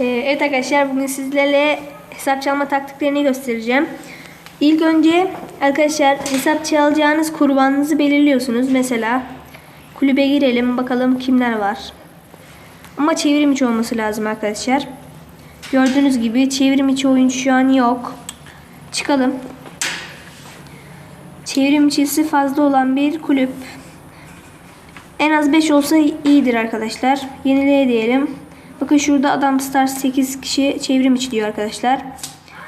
Ee, evet arkadaşlar bugün sizlerle hesap çalma taktiklerini göstereceğim. İlk önce arkadaşlar hesap çalacağınız kurbanınızı belirliyorsunuz. Mesela kulübe girelim bakalım kimler var. Ama çevrim içi olması lazım arkadaşlar. Gördüğünüz gibi çevrim içi oyuncu şu an yok. Çıkalım. Çevrim içisi fazla olan bir kulüp. En az 5 olsa iyidir arkadaşlar. Yenileye diyelim. Bakın şurada Adam Star 8 kişi çevrim içi diyor arkadaşlar.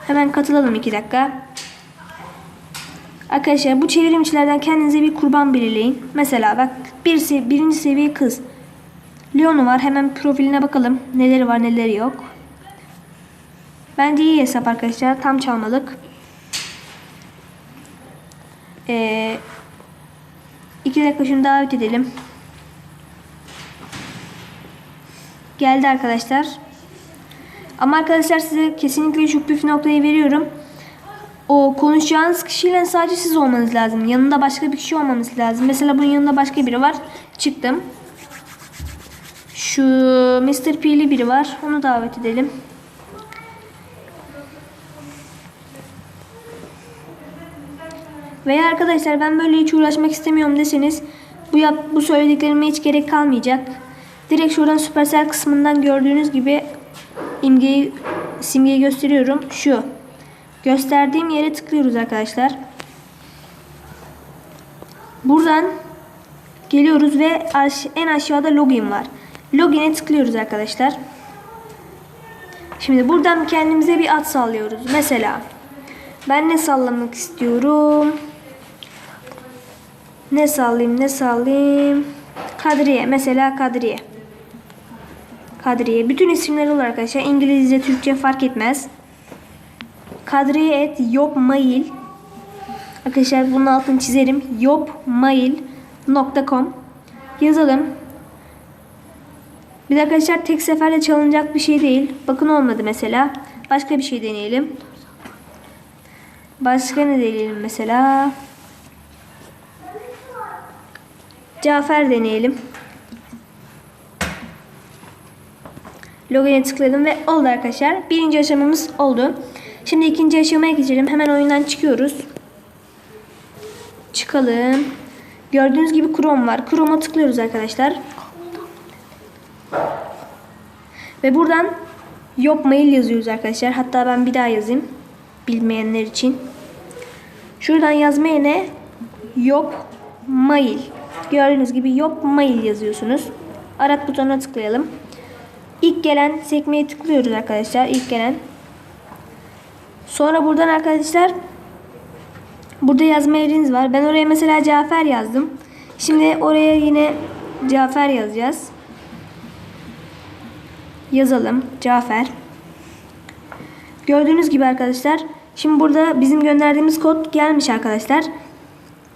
Hemen katılalım 2 dakika. Arkadaşlar bu çevrim içilerden kendinize bir kurban belirleyin. Mesela bak bir sev birinci seviye kız. Leon'u var. Hemen profiline bakalım. Neleri var neleri yok. Bence iyi hesap arkadaşlar. Tam çalmalık. Ee, iki dakika şunu davet edelim. Geldi arkadaşlar. Ama arkadaşlar size kesinlikle şu püf noktayı veriyorum. O konuşacağınız kişiyle sadece siz olmanız lazım. Yanında başka bir kişi olmaması lazım. Mesela bunun yanında başka biri var. Çıktım. Şu Mr. P'li biri var. Onu davet edelim. Veya arkadaşlar ben böyle hiç uğraşmak istemiyorum deseniz bu yap bu söylediklerime hiç gerek kalmayacak. Direkt şuradan Supercell kısmından gördüğünüz gibi imgeyi simgeyi gösteriyorum. Şu. Gösterdiğim yere tıklıyoruz arkadaşlar. Buradan geliyoruz ve en aşağıda login var. Login'e tıklıyoruz arkadaşlar. Şimdi buradan kendimize bir ad sallıyoruz. Mesela ben ne sallamak istiyorum? Ne sallayayım ne sallayayım? Kadriye mesela Kadriye. Kadriye. Bütün isimler olur arkadaşlar. İngilizce, Türkçe fark etmez. Kadriye et yopmail. Arkadaşlar bunun altını çizerim. yopmail.com Yazalım. Bir de arkadaşlar tek seferde çalınacak bir şey değil. Bakın olmadı mesela. Başka bir şey deneyelim. Başka ne deneyelim mesela? Cafer deneyelim. Logoya tıkladım ve oldu arkadaşlar. Birinci aşamamız oldu. Şimdi ikinci aşamaya geçelim. Hemen oyundan çıkıyoruz. Çıkalım. Gördüğünüz gibi Chrome var. Chrome'a tıklıyoruz arkadaşlar. Ve buradan Yop mail yazıyoruz arkadaşlar. Hatta ben bir daha yazayım. Bilmeyenler için. Şuradan yazma yerine Yop mail. Gördüğünüz gibi Yop mail yazıyorsunuz. Arat butonuna tıklayalım. İlk gelen sekmeye tıklıyoruz arkadaşlar. İlk gelen. Sonra buradan arkadaşlar burada yazma yeriniz var. Ben oraya mesela Cafer yazdım. Şimdi oraya yine Cafer yazacağız. Yazalım. Cafer. Gördüğünüz gibi arkadaşlar. Şimdi burada bizim gönderdiğimiz kod gelmiş arkadaşlar.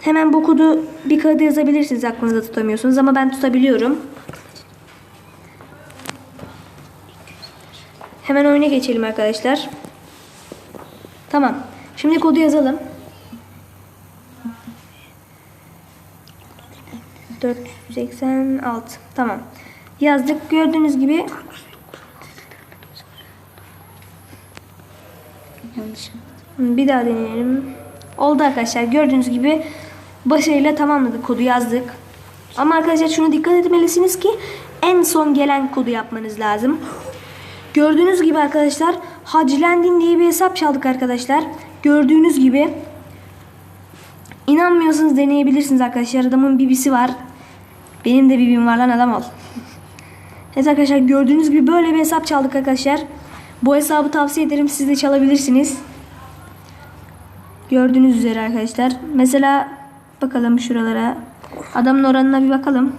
Hemen bu kodu bir kağıda yazabilirsiniz aklınızda tutamıyorsunuz ama ben tutabiliyorum. Hemen oyuna geçelim arkadaşlar. Tamam. Şimdi kodu yazalım. 486. Tamam. Yazdık. Gördüğünüz gibi Yanlış. bir daha deneyelim. Oldu arkadaşlar. Gördüğünüz gibi başarıyla tamamladık. Kodu yazdık. Ama arkadaşlar şunu dikkat etmelisiniz ki en son gelen kodu yapmanız lazım. Gördüğünüz gibi arkadaşlar Hacilendin diye bir hesap çaldık arkadaşlar. Gördüğünüz gibi inanmıyorsanız deneyebilirsiniz arkadaşlar. Adamın bibisi var. Benim de bibim var lan adam ol. Evet arkadaşlar gördüğünüz gibi böyle bir hesap çaldık arkadaşlar. Bu hesabı tavsiye ederim siz de çalabilirsiniz. Gördüğünüz üzere arkadaşlar. Mesela bakalım şuralara. Adamın oranına bir bakalım.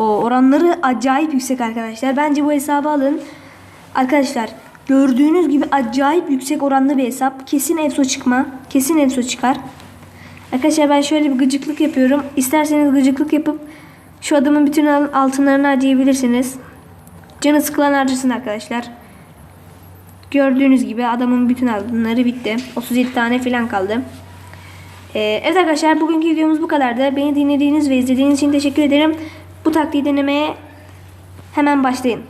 O oranları acayip yüksek arkadaşlar. Bence bu hesabı alın. Arkadaşlar gördüğünüz gibi acayip yüksek oranlı bir hesap. Kesin EFSO çıkma. Kesin EFSO çıkar. Arkadaşlar ben şöyle bir gıcıklık yapıyorum. İsterseniz gıcıklık yapıp şu adamın bütün altınlarını harcayabilirsiniz. Canı sıkılan harcasın arkadaşlar. Gördüğünüz gibi adamın bütün altınları bitti. 37 tane falan kaldı. Ee, evet arkadaşlar bugünkü videomuz bu kadardı. Beni dinlediğiniz ve izlediğiniz için teşekkür ederim. Bu taktiği denemeye hemen başlayın.